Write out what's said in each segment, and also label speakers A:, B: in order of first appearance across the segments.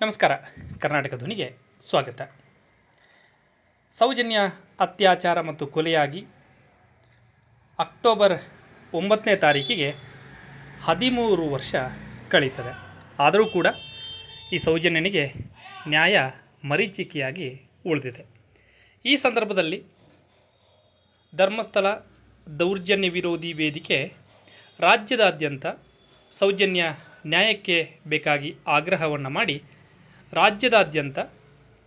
A: ನಮಸ್ಕಾರ. ಕರ್ನಾಟಕ ಧ್ವನಿಗೆ ಸ್ವಾಗತ. ಸೌಜನ್ಯ ಅತ್ಯಾಚಾರ ಮತ್ತು ಕೊಲೆಯಾಗಿ ಅಕ್ಟೋಬರ್ ಒಂಬತ್ತನೇ ತಾರೀಕಿಗೆ ಹದಿಮೂರು ವರ್ಷ ಕಳೀತದೆ. ಆದರೂ ಕೂಡ ಈ ಸೌಜನ್ಯನಿಗೆ ನ್ಯಾಯ ಮರೀಚಿಕೆಯಾಗಿ ಉಳಿದಿದೆ. ಈ ಸಂದರ್ಭದಲ್ಲಿ ಧರ್ಮಸ್ಥಳ ದೌರ್ಜನ್ಯ ವಿರೋಧಿ ವೇದಿಕೆ ರಾಜ್ಯದಾದ್ಯಂತ ಸೌಜನ್ಯ ನ್ಯಾಯಕ್ಕೆ ಬೇಕಾಗಿ ಆಗ್ರಹವನ್ನು ಮಾಡಿ ರಾಜ್ಯದಾದ್ಯಂತ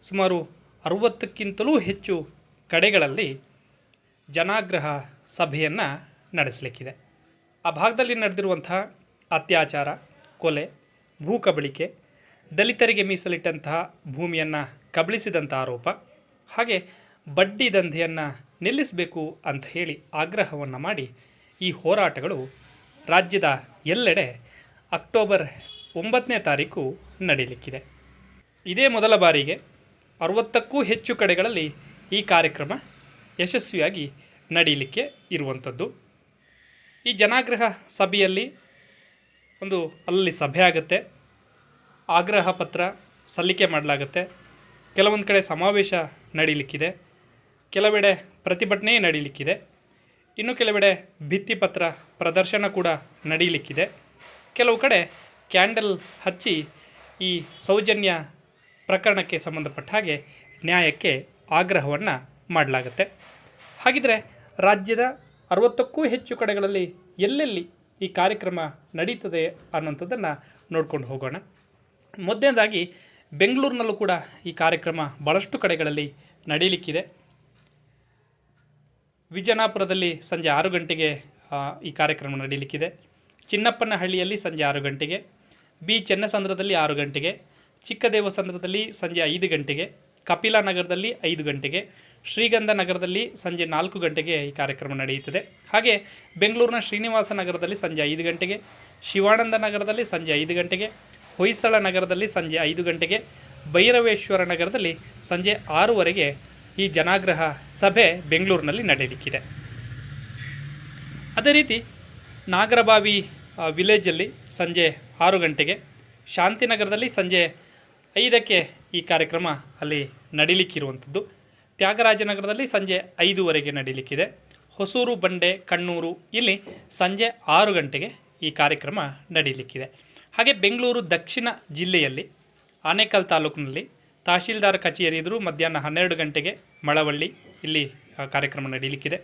A: ಸುಮಾರು ಅರುವತ್ತಕ್ಕಿಂತಲೂ ಹೆಚ್ಚು ಕಡೆಗಳಲ್ಲಿ ಜನಾಗ್ರಹ ಸಭೆಯನ್ನು ನಡೆಸಲಿಕ್ಕಿದೆ. ಆ ಭಾಗದಲ್ಲಿ ನಡೆದಿರುವಂತಹ ಅತ್ಯಾಚಾರ, ಕೊಲೆ, ಭೂ ಕಬಳಿಕೆ, ದಲಿತರಿಗೆ ಮೀಸಲಿಟ್ಟಂತಹ ಭೂಮಿಯನ್ನು ಕಬಳಿಸಿದಂಥ ಆರೋಪ, ಹಾಗೆ ಬಡ್ಡಿ ದಂಧೆಯನ್ನು ನಿಲ್ಲಿಸಬೇಕು ಅಂತ ಹೇಳಿ ಆಗ್ರಹವನ್ನು ಮಾಡಿ ಈ ಹೋರಾಟಗಳು ರಾಜ್ಯದ ಎಲ್ಲೆಡೆ ಅಕ್ಟೋಬರ್ ಒಂಬತ್ತನೇ ತಾರೀಕು ನಡೀಲಿಕ್ಕಿದೆ. ಇದೇ ಮೊದಲ ಬಾರಿಗೆ ಅರವತ್ತಕ್ಕೂ ಹೆಚ್ಚು ಕಡೆಗಳಲ್ಲಿ ಈ ಕಾರ್ಯಕ್ರಮ ಯಶಸ್ವಿಯಾಗಿ ನಡೀಲಿಕ್ಕೆ ಇರುವಂಥದ್ದು. ಈ ಜನಾಗ್ರಹ ಸಭೆಯಲ್ಲಿ ಒಂದು ಅಲ್ಲಿ ಸಭೆ ಆಗುತ್ತೆ. ಆಗ್ರಹ ಪತ್ರ ಸಲ್ಲಿಕೆ ಮಾಡಲಾಗುತ್ತೆ. ಕೆಲವೊಂದು ಕಡೆ ಸಮಾವೇಶ ನಡೀಲಿಕ್ಕಿದೆ. ಕೆಲವೆಡೆ ಪ್ರತಿಭಟನೆ ನಡೀಲಿಕ್ಕಿದೆ. ಇನ್ನು ಕೆಲವೆಡೆ ಭಿತ್ತಿಪತ್ರ ಪ್ರದರ್ಶನ ಕೂಡ ನಡೀಲಿಕ್ಕಿದೆ. ಕೆಲವು ಕಡೆ ಕ್ಯಾಂಡಲ್ ಹಚ್ಚಿ ಈ ಸೌಜನ್ಯ ಪ್ರಕರಣಕ್ಕೆ ಸಂಬಂಧಪಟ್ಟ ಹಾಗೆ ನ್ಯಾಯಕ್ಕೆ ಆಗ್ರಹವನ್ನು ಮಾಡಲಾಗುತ್ತೆ. ಹಾಗಿದ್ರೆ ರಾಜ್ಯದ ಅರವತ್ತಕ್ಕೂ ಹೆಚ್ಚು ಕಡೆಗಳಲ್ಲಿ ಎಲ್ಲೆಲ್ಲಿ ಈ ಕಾರ್ಯಕ್ರಮ ನಡೀತದೆ ಅನ್ನೋಂಥದ್ದನ್ನು ನೋಡ್ಕೊಂಡು ಹೋಗೋಣ. ಮೊದಲನೇದಾಗಿ ಬೆಂಗಳೂರಿನಲ್ಲೂ ಕೂಡ ಈ ಕಾರ್ಯಕ್ರಮ ಭಾಳಷ್ಟು ಕಡೆಗಳಲ್ಲಿ ನಡೀಲಿಕ್ಕಿದೆ. ವಿಜಯನಾಪುರದಲ್ಲಿ ಸಂಜೆ ಆರು ಗಂಟೆಗೆ ಈ ಕಾರ್ಯಕ್ರಮ ನಡೀಲಿಕ್ಕಿದೆ. ಚಿನ್ನಪ್ಪನಹಳ್ಳಿಯಲ್ಲಿ ಸಂಜೆ ಆರು ಗಂಟೆಗೆ, ಬಿ. ಚೆನ್ನಸಂದ್ರದಲ್ಲಿ ಆರು ಗಂಟೆಗೆ ಚಿಕ್ಕದೇವಸಂದ್ರದಲ್ಲಿ ಸಂಜೆ ಐದು ಗಂಟೆಗೆ, ಕಪಿಲಾ ನಗರದಲ್ಲಿ ಐದು ಗಂಟೆಗೆ, ಶ್ರೀಗಂಧ ನಗರದಲ್ಲಿ ಸಂಜೆ ನಾಲ್ಕು ಗಂಟೆಗೆ ಈ ಕಾರ್ಯಕ್ರಮ ನಡೆಯುತ್ತದೆ. ಹಾಗೆ ಬೆಂಗಳೂರಿನ ಶ್ರೀನಿವಾಸ ನಗರದಲ್ಲಿ ಸಂಜೆ ಐದು ಗಂಟೆಗೆ, ಶಿವಾನಂದ ನಗರದಲ್ಲಿ ಸಂಜೆ ಐದು ಗಂಟೆಗೆ, ಹೊಯ್ಸಳ ನಗರದಲ್ಲಿ ಸಂಜೆ ಐದು ಗಂಟೆಗೆ, ಭೈರವೇಶ್ವರ ನಗರದಲ್ಲಿ ಸಂಜೆ ಆರೂವರೆಗೆ ಈ ಜನಾಗ್ರಹ ಸಭೆ ಬೆಂಗಳೂರಿನಲ್ಲಿ ನಡೆಯಲಿಕ್ಕಿದೆ. ಅದೇ ರೀತಿ ನಾಗರಬಾವಿ ವಿಲೇಜಲ್ಲಿ ಸಂಜೆ ಆರು ಗಂಟೆಗೆ, ಶಾಂತಿನಗರದಲ್ಲಿ ಸಂಜೆ ಐದಕ್ಕೆ ಈ ಕಾರ್ಯಕ್ರಮ ಅಲ್ಲಿ ನಡೀಲಿಕ್ಕಿರುವಂಥದ್ದು. ತ್ಯಾಗರಾಜನಗರದಲ್ಲಿ ಸಂಜೆ ಐದುವರೆಗೆ ನಡೀಲಿಕ್ಕಿದೆ. ಹೊಸೂರು, ಬಂಡೆ, ಕಣ್ಣೂರು ಇಲ್ಲಿ ಸಂಜೆ ಆರು ಗಂಟೆಗೆ ಈ ಕಾರ್ಯಕ್ರಮ ನಡೀಲಿಕ್ಕಿದೆ. ಹಾಗೆ ಬೆಂಗಳೂರು ದಕ್ಷಿಣ ಜಿಲ್ಲೆಯಲ್ಲಿ ಆನೇಕಲ್ ತಾಲೂಕಿನಲ್ಲಿ ತಹಶೀಲ್ದಾರ್ ಕಚೇರಿ ಎದುರು ಮಧ್ಯಾಹ್ನ ಹನ್ನೆರಡು ಗಂಟೆಗೆ ಮಳವಳ್ಳಿ ಇಲ್ಲಿ ಕಾರ್ಯಕ್ರಮ ನಡೀಲಿಕ್ಕಿದೆ.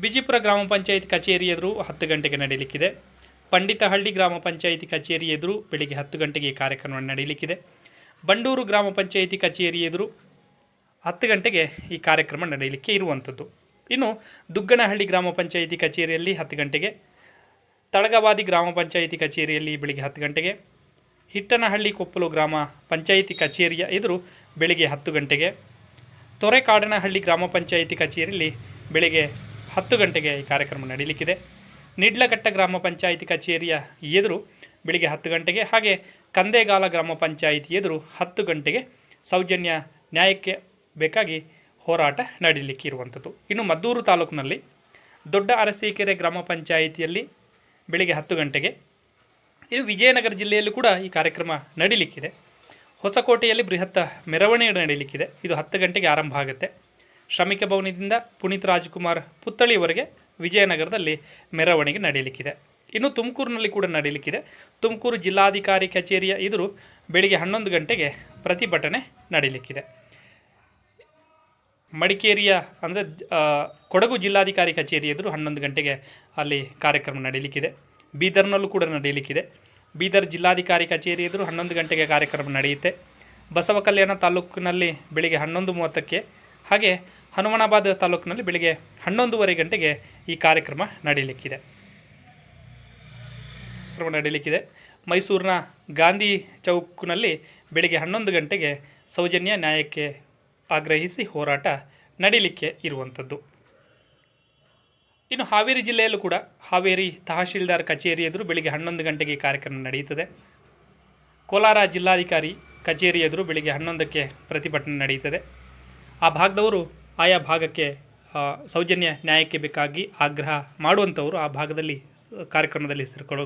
A: ಬಿಜಿಪುರ ಗ್ರಾಮ ಪಂಚಾಯತ್ ಕಚೇರಿ ಎದುರು ಹತ್ತು ಗಂಟೆಗೆ ನಡೀಲಿಕ್ಕಿದೆ. ಪಂಡಿತಹಳ್ಳಿ ಗ್ರಾಮ ಪಂಚಾಯಿತಿ ಕಚೇರಿ ಎದುರು ಬೆಳಿಗ್ಗೆ ಹತ್ತು ಗಂಟೆಗೆ ಈ ಕಾರ್ಯಕ್ರಮ ನಡೆಯಲಿಕ್ಕಿದೆ. ಬಂಡೂರು ಗ್ರಾಮ ಪಂಚಾಯಿತಿ ಕಚೇರಿ ಎದುರು ಹತ್ತು ಗಂಟೆಗೆ ಈ ಕಾರ್ಯಕ್ರಮ ನಡೆಯಲಿಕ್ಕೆ ಇರುವಂಥದ್ದು. ಇನ್ನು ದುಗ್ಗನಹಳ್ಳಿ ಗ್ರಾಮ ಪಂಚಾಯಿತಿ ಕಚೇರಿಯಲ್ಲಿ ಹತ್ತು ಗಂಟೆಗೆ, ತಳಗವಾದಿ ಗ್ರಾಮ ಪಂಚಾಯಿತಿ ಕಚೇರಿಯಲ್ಲಿ ಬೆಳಿಗ್ಗೆ ಹತ್ತು ಗಂಟೆಗೆ, ಹಿಟ್ಟನಹಳ್ಳಿ ಕೊಪ್ಪಲು ಗ್ರಾಮ ಪಂಚಾಯಿತಿ ಕಚೇರಿಯ ಎದುರು ಬೆಳಿಗ್ಗೆ ಹತ್ತು ಗಂಟೆಗೆ, ತೊರೆಕಾಡನಹಳ್ಳಿ ಗ್ರಾಮ ಪಂಚಾಯಿತಿ ಕಚೇರಿಯಲ್ಲಿ ಬೆಳಿಗ್ಗೆ ಹತ್ತು ಗಂಟೆಗೆ ಈ ಕಾರ್ಯಕ್ರಮ ನಡೀಲಿಕ್ಕಿದೆ ನಿಡ್ಲಘಟ್ಟ ಗ್ರಾಮ ಪಂಚಾಯಿತಿ ಕಚೇರಿಯ ಎದುರು ಬೆಳಿಗ್ಗೆ ಹತ್ತು ಗಂಟೆಗೆ ಹಾಗೆ ಕಂದೇಗಾಲ ಗ್ರಾಮ ಪಂಚಾಯಿತಿ ಎದುರು ಹತ್ತು ಗಂಟೆಗೆ ಸೌಜನ್ಯ ನ್ಯಾಯಕ್ಕೆ ಬೇಕಾಗಿ ಹೋರಾಟ ನಡೀಲಿಕ್ಕೆ ಇರುವಂಥದ್ದು ಇನ್ನು ಮದ್ದೂರು ತಾಲೂಕಿನಲ್ಲಿ ದೊಡ್ಡ ಅರಸೀಕೆರೆ ಗ್ರಾಮ ಪಂಚಾಯಿತಿಯಲ್ಲಿ ಬೆಳಿಗ್ಗೆ ಹತ್ತು ಗಂಟೆಗೆ ಇನ್ನು ವಿಜಯನಗರ ಜಿಲ್ಲೆಯಲ್ಲೂ ಕೂಡ ಈ ಕಾರ್ಯಕ್ರಮ ನಡೀಲಿಕ್ಕಿದೆ. ಹೊಸಕೋಟೆಯಲ್ಲಿ ಬೃಹತ್ ಮೆರವಣಿಗೆ ನಡೀಲಿಕ್ಕಿದೆ. ಇದು ಹತ್ತು ಗಂಟೆಗೆ ಆರಂಭ ಆಗುತ್ತೆ. ಶ್ರಮಿಕ ಭವನದಿಂದ ಪುನೀತ್ ರಾಜ್ಕುಮಾರ್ ಪುತ್ಥಳಿಯವರೆಗೆ ವಿಜಯನಗರದಲ್ಲಿ ಮೆರವಣಿಗೆ ನಡೆಯಲಿಕ್ಕಿದೆ. ಇನ್ನು ತುಮಕೂರಿನಲ್ಲಿ ಕೂಡ ನಡೆಯಲಿಕ್ಕಿದೆ. ತುಮಕೂರು ಜಿಲ್ಲಾಧಿಕಾರಿ ಕಚೇರಿಯ ಎದುರು ಬೆಳಿಗ್ಗೆ ಹನ್ನೊಂದು ಗಂಟೆಗೆ ಪ್ರತಿಭಟನೆ ನಡೆಯಲಿಕ್ಕಿದೆ. ಮಡಿಕೇರಿಯ, ಅಂದರೆ ಕೊಡಗು ಜಿಲ್ಲಾಧಿಕಾರಿ ಕಚೇರಿ ಎದುರು ಹನ್ನೊಂದು ಗಂಟೆಗೆ ಅಲ್ಲಿ ಕಾರ್ಯಕ್ರಮ ನಡೀಲಿಕ್ಕಿದೆ ಬೀದರ್ನಲ್ಲೂ ಕೂಡ ನಡೀಲಿಕ್ಕಿದೆ ಬೀದರ್ ಜಿಲ್ಲಾಧಿಕಾರಿ ಕಚೇರಿ ಎದುರು ಹನ್ನೊಂದು ಗಂಟೆಗೆ ಕಾರ್ಯಕ್ರಮ ನಡೆಯುತ್ತೆ. ಬಸವ ಕಲ್ಯಾಣ ತಾಲೂಕಿನಲ್ಲಿ ಬೆಳಿಗ್ಗೆ ಹನ್ನೊಂದು ಮೂವತ್ತಕ್ಕೆ ಹಾಗೆ ಹನುಮನಾಬಾದ್ ತಾಲೂಕಿನಲ್ಲಿ ಬೆಳಿಗ್ಗೆ ಹನ್ನೊಂದುವರೆ ಗಂಟೆಗೆ ಈ ಕಾರ್ಯಕ್ರಮ ನಡೀಲಿಕ್ಕಿದೆ ಕಾರ್ಯಕ್ರಮ ನಡೀಲಿಕ್ಕಿದೆ ಮೈಸೂರಿನ ಗಾಂಧಿ ಚೌಕ್ನಲ್ಲಿ ಬೆಳಿಗ್ಗೆ ಹನ್ನೊಂದು ಗಂಟೆಗೆ ಸೌಜನ್ಯ ನ್ಯಾಯಕ್ಕೆ ಆಗ್ರಹಿಸಿ ಹೋರಾಟ ನಡೀಲಿಕ್ಕೆ ಇರುವಂಥದ್ದು. ಇನ್ನು ಹಾವೇರಿ ಜಿಲ್ಲೆಯಲ್ಲೂ ಕೂಡ ಹಾವೇರಿ ತಹಶೀಲ್ದಾರ್ ಕಚೇರಿ ಎದುರು ಬೆಳಿಗ್ಗೆ ಹನ್ನೊಂದು ಗಂಟೆಗೆ ಕಾರ್ಯಕ್ರಮ ನಡೆಯುತ್ತದೆ. ಕೋಲಾರ ಜಿಲ್ಲಾಧಿಕಾರಿ ಕಚೇರಿ ಎದುರು ಬೆಳಿಗ್ಗೆ ಹನ್ನೊಂದಕ್ಕೆ ಪ್ರತಿಭಟನೆ ನಡೆಯುತ್ತದೆ. ಆ ಭಾಗದವರು ಆಯಾ ಭಾಗಕ್ಕೆ ಸೌಜನ್ಯ ನ್ಯಾಯಕ್ಕೆ ಬೇಕಾಗಿ ಆಗ್ರಹ ಮಾಡುವಂಥವರು ಆ ಭಾಗದಲ್ಲಿ ಕಾರ್ಯಕ್ರಮದಲ್ಲಿ ಸೇರ್ಕೊಳ್ಳೋ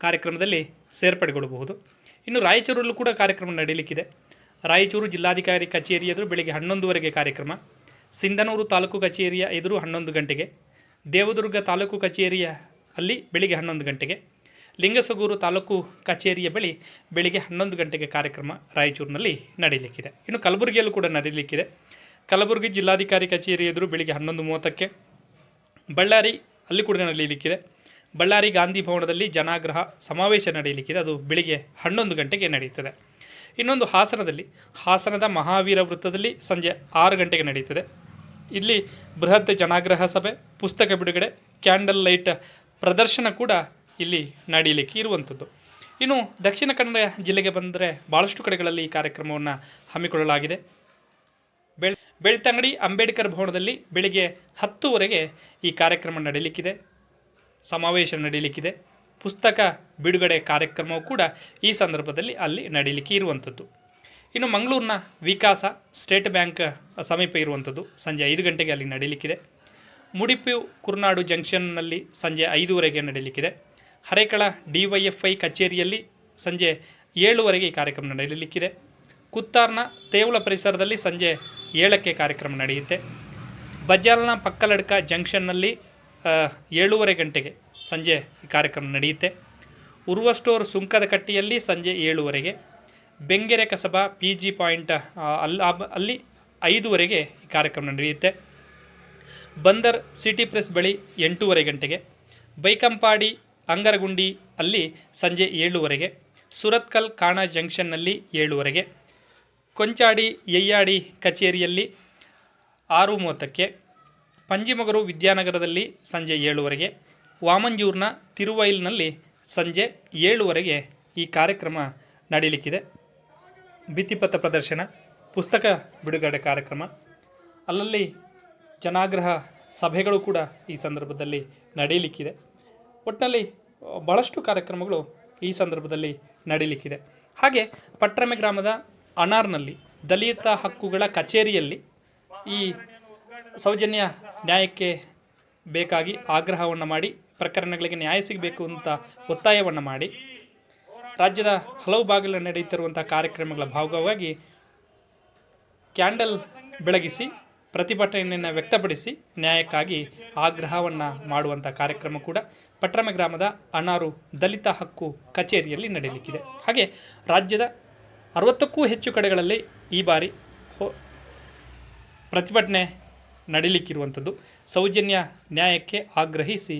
A: ಕಾರ್ಯಕ್ರಮದಲ್ಲಿ ಸೇರ್ಪಡೆಗೊಳ್ಳಬಹುದು ಇನ್ನು ರಾಯಚೂರಲ್ಲೂ ಕೂಡ ಕಾರ್ಯಕ್ರಮ ನಡೀಲಿಕ್ಕಿದೆ. ರಾಯಚೂರು ಜಿಲ್ಲಾಧಿಕಾರಿ ಕಚೇರಿ ಎದುರು ಬೆಳಿಗ್ಗೆ ಹನ್ನೊಂದುವರೆಗೆ ಕಾರ್ಯಕ್ರಮ. ಸಿಂಧನೂರು ತಾಲೂಕು ಕಚೇರಿಯ ಎದುರು ಹನ್ನೊಂದು ಗಂಟೆಗೆ. ದೇವದುರ್ಗ ತಾಲೂಕು ಕಚೇರಿಯ ಅಲ್ಲಿ ಬೆಳಿಗ್ಗೆ ಹನ್ನೊಂದು ಗಂಟೆಗೆ. ಲಿಂಗಸಗೂರು ತಾಲೂಕು ಕಚೇರಿಯ ಬಳಿ ಬೆಳಿಗ್ಗೆ ಹನ್ನೊಂದು ಗಂಟೆಗೆ ಕಾರ್ಯಕ್ರಮ ರಾಯಚೂರಿನಲ್ಲಿ ನಡೀಲಿಕ್ಕಿದೆ ಇನ್ನು ಕಲಬುರಗಿಯಲ್ಲೂ ಕೂಡ ನಡೀಲಿಕ್ಕಿದೆ ಕಲಬುರಗಿ ಜಿಲ್ಲಾಧಿಕಾರಿ ಕಚೇರಿ ಎದುರು ಬೆಳಿಗ್ಗೆ ಹನ್ನೊಂದು ಮೂವತ್ತಕ್ಕೆ ಬಳ್ಳಾರಿ ಅಲ್ಲಿ ಕೂಡ ನಡೆಯಲಿಕ್ಕಿದೆ. ಬಳ್ಳಾರಿ ಗಾಂಧಿ ಭವನದಲ್ಲಿ ಜನಾಗ್ರಹ ಸಮಾವೇಶ ನಡೆಯಲಿಕ್ಕಿದೆ. ಅದು ಬೆಳಿಗ್ಗೆ ಹನ್ನೊಂದು ಗಂಟೆಗೆ ನಡೆಯುತ್ತದೆ. ಇನ್ನೊಂದು ಹಾಸನದಲ್ಲಿ, ಹಾಸನದ ಮಹಾವೀರ ವೃತ್ತದಲ್ಲಿ ಸಂಜೆ ಆರು ಗಂಟೆಗೆ ನಡೆಯುತ್ತದೆ. ಇಲ್ಲಿ ಬೃಹತ್ ಜನಾಗ್ರಹ ಸಭೆ, ಪುಸ್ತಕ ಬಿಡುಗಡೆ, ಕ್ಯಾಂಡಲ್ ಲೈಟ್ ಪ್ರದರ್ಶನ ಕೂಡ ಇಲ್ಲಿ ನಡೀಲಿಕ್ಕೆ ಇರುವಂಥದ್ದು. ಇನ್ನು ದಕ್ಷಿಣ ಕನ್ನಡ ಜಿಲ್ಲೆಗೆ ಬಂದರೆ ಭಾಳಷ್ಟು ಕಡೆಗಳಲ್ಲಿ ಈ ಕಾರ್ಯಕ್ರಮವನ್ನು ಹಮ್ಮಿಕೊಳ್ಳಲಾಗಿದೆ. ಬೆಳ್, ಬೆಳ್ತಂಗಡಿ ಅಂಬೇಡ್ಕರ್ ಭವನದಲ್ಲಿ ಬೆಳಿಗ್ಗೆ ಹತ್ತುವರೆಗೆ ಈ ಕಾರ್ಯಕ್ರಮ ನಡೀಲಿಕ್ಕಿದೆ ಸಮಾವೇಶ ನಡೀಲಿಕ್ಕಿದೆ ಪುಸ್ತಕ ಬಿಡುಗಡೆ ಕಾರ್ಯಕ್ರಮವು ಕೂಡ ಈ ಸಂದರ್ಭದಲ್ಲಿ ಅಲ್ಲಿ ನಡೀಲಿಕ್ಕೆ ಇರುವಂಥದ್ದು. ಇನ್ನು ಮಂಗಳೂರಿನ ವಿಕಾಸ ಸ್ಟೇಟ್ ಬ್ಯಾಂಕ್ ಸಮೀಪ ಇರುವಂಥದ್ದು ಸಂಜೆ ಐದು ಗಂಟೆಗೆ ಅಲ್ಲಿ ನಡೀಲಿಕ್ಕಿದೆ ಮುಡಿಪು ಕುರ್ನಾಡು ಜಂಕ್ಷನ್ನಲ್ಲಿ ಸಂಜೆ ಐದುವರೆಗೆ ನಡೀಲಿಕ್ಕಿದೆ ಹರೇಕಳ ಡಿವೈಎಫ್ಐ ಕಚೇರಿಯಲ್ಲಿ ಸಂಜೆ ಏಳುವರೆಗೆ ಈ ಕಾರ್ಯಕ್ರಮ ನಡೆಯಲಿಕ್ಕಿದೆ. ಕುತ್ತಾರ್ನ ತೇವಳ ಪರಿಸರದಲ್ಲಿ ಸಂಜೆ ಏಳಕ್ಕೆ ಕಾರ್ಯಕ್ರಮ ನಡೆಯುತ್ತೆ. ಬಜಾಲ್ನ ಪಕ್ಕಲಡ್ಕ ಜಂಕ್ಷನ್ನಲ್ಲಿ ಏಳೂವರೆ ಗಂಟೆಗೆ ಸಂಜೆ ಈ ಕಾರ್ಯಕ್ರಮ ನಡೆಯುತ್ತೆ. ಉರ್ವ ಸ್ಟೋರ್ ಸುಂಕದ ಕಟ್ಟಿಯಲ್ಲಿ ಸಂಜೆ ಏಳುವರೆಗೆ, Bengre Kasaba P G point ಅಲ್ಲಿ ಅಲ್ಲಿ ಐದುವರೆಗೆ ಈ ಕಾರ್ಯಕ್ರಮ ನಡೆಯುತ್ತೆ. ಬಂದರ್ ಸಿಟಿ ಪ್ರೆಸ್ ಬಳಿ ಎಂಟೂವರೆ ಗಂಟೆಗೆ, ಬೈಕಂಪಾಡಿ ಅಂಗರಗುಂಡಿ ಅಲ್ಲಿ ಸಂಜೆ ಏಳುವರೆಗೆ, ಸುರತ್ಕಲ್ ಕಾಣ ಜಂಕ್ಷನ್ನಲ್ಲಿ ಏಳುವರೆಗೆ, ಕೊಂಚಾಡಿ ಯಯ್ಯಾಡಿ ಕಚೇರಿಯಲ್ಲಿ ಆರು ಮೂವತ್ತಕ್ಕೆ ಪಂಜಿಮಗರು ವಿದ್ಯಾನಗರದಲ್ಲಿ ಸಂಜೆ ಏಳುವರೆಗೆ, ವಾಮಂಜೂರ್ನ ತಿರುವೈಲ್ನಲ್ಲಿ ಸಂಜೆ ಏಳುವರೆಗೆ ಈ ಕಾರ್ಯಕ್ರಮ ನಡೀಲಿಕ್ಕಿದೆ. ಭಿತ್ತಿಪತ್ರ ಪ್ರದರ್ಶನ, ಪುಸ್ತಕ ಬಿಡುಗಡೆ ಕಾರ್ಯಕ್ರಮ, ಅಲ್ಲಲ್ಲಿ ಜನಾಗ್ರಹ ಸಭೆಗಳು ಕೂಡ ಈ ಸಂದರ್ಭದಲ್ಲಿ ನಡೆಯಲಿಕ್ಕಿದೆ ಒಟ್ಟಿನಲ್ಲಿ ಭಾಳಷ್ಟು ಕಾರ್ಯಕ್ರಮಗಳು ಈ ಸಂದರ್ಭದಲ್ಲಿ ನಡೀಲಿಕ್ಕಿದೆ. ಹಾಗೆ ಪಟ್ರಮೆ ಗ್ರಾಮದ ಅನಾರ್ನಲ್ಲಿ ದಲಿತ ಹಕ್ಕುಗಳ ಕಚೇರಿಯಲ್ಲಿ ಈ ಸೌಜನ್ಯ ನ್ಯಾಯಕ್ಕೆ ಬೇಕಾಗಿ ಆಗ್ರಹವನ್ನು ಮಾಡಿ, ಪ್ರಕರಣಗಳಿಗೆ ನ್ಯಾಯ ಸಿಗಬೇಕು ಅಂತ ಒತ್ತಾಯವನ್ನು ಮಾಡಿ, ರಾಜ್ಯದ ಹಲವು ಭಾಗಗಳಲ್ಲಿ ನಡೆಯುತ್ತಿರುವಂಥ ಕಾರ್ಯಕ್ರಮಗಳ ಭಾಗವಾಗಿ ಕ್ಯಾಂಡಲ್ ಬೆಳಗಿಸಿ ಪ್ರತಿಭಟನೆಯನ್ನು ವ್ಯಕ್ತಪಡಿಸಿ ನ್ಯಾಯಕ್ಕಾಗಿ ಆಗ್ರಹವನ್ನು ಮಾಡುವಂಥ ಕಾರ್ಯಕ್ರಮ ಕೂಡ ಪಟ್ರಮೆ ಗ್ರಾಮದ ಅನಾರು ದಲಿತ ಹಕ್ಕು ಕಚೇರಿಯಲ್ಲಿ ನಡೆಯಲಿಕ್ಕಿದೆ. ಹಾಗೆ ರಾಜ್ಯದ ಅರವತ್ತಕ್ಕೂ ಹೆಚ್ಚು ಕಡೆಗಳಲ್ಲಿ ಈ ಬಾರಿ ಪ್ರತಿಭಟನೆ ನಡೀಲಿಕ್ಕಿರುವಂಥದ್ದು. ಸೌಜನ್ಯ ನ್ಯಾಯಕ್ಕೆ ಆಗ್ರಹಿಸಿ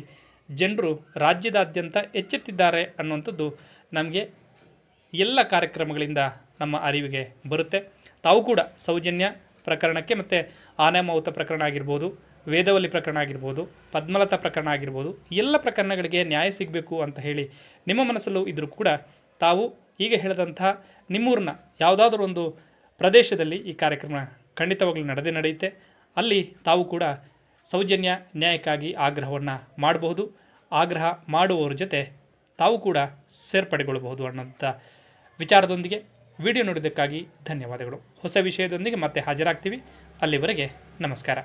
A: ಜನರು ರಾಜ್ಯದಾದ್ಯಂತ ಎಚ್ಚೆತ್ತಿದ್ದಾರೆ ಅನ್ನುವಂಥದ್ದು ನಮಗೆ ಎಲ್ಲ ಕಾರ್ಯಕ್ರಮಗಳಿಂದ ನಮ್ಮ ಅರಿವಿಗೆ ಬರುತ್ತೆ. ತಾವು ಕೂಡ ಸೌಜನ್ಯ ಪ್ರಕರಣಕ್ಕೆ ಮತ್ತು ಆನೆಮಾವುತ ಪ್ರಕರಣ ಆಗಿರ್ಬೋದು, ವೇದವಲ್ಲಿ ಪ್ರಕರಣ ಆಗಿರ್ಬೋದು, ಪದ್ಮಲತಾ ಪ್ರಕರಣ ಆಗಿರ್ಬೋದು, ಎಲ್ಲ ಪ್ರಕರಣಗಳಿಗೆ ನ್ಯಾಯ ಸಿಗಬೇಕು ಅಂತ ಹೇಳಿ ನಿಮ್ಮ ಮನಸ್ಸಲ್ಲೂ ಇದ್ದರೂ ಕೂಡ ತಾವು ಈಗ ಹೇಳಿದಂಥ ನಿಮ್ಮೂರಿನ ಯಾವುದಾದ್ರೂ ಒಂದು ಪ್ರದೇಶದಲ್ಲಿ ಈ ಕಾರ್ಯಕ್ರಮ ಖಂಡಿತವಾಗಲೂ ನಡೆದೇ ನಡೆಯುತ್ತೆ. ಅಲ್ಲಿ ತಾವು ಕೂಡ ಸೌಜನ್ಯ ನ್ಯಾಯಕ್ಕಾಗಿ ಆಗ್ರಹವನ್ನು ಮಾಡಬಹುದು. ಆಗ್ರಹ ಮಾಡುವವರ ಜೊತೆ ತಾವು ಕೂಡ ಸೇರ್ಪಡೆಗೊಳ್ಳಬಹುದು ಅನ್ನೋಂಥ ವಿಚಾರದೊಂದಿಗೆ ವಿಡಿಯೋ ನೋಡಿದ್ದಕ್ಕಾಗಿ ಧನ್ಯವಾದಗಳು. ಹೊಸ ವಿಷಯದೊಂದಿಗೆ ಮತ್ತೆ ಹಾಜರಾಗ್ತೀವಿ. ಅಲ್ಲಿವರೆಗೆ ನಮಸ್ಕಾರ.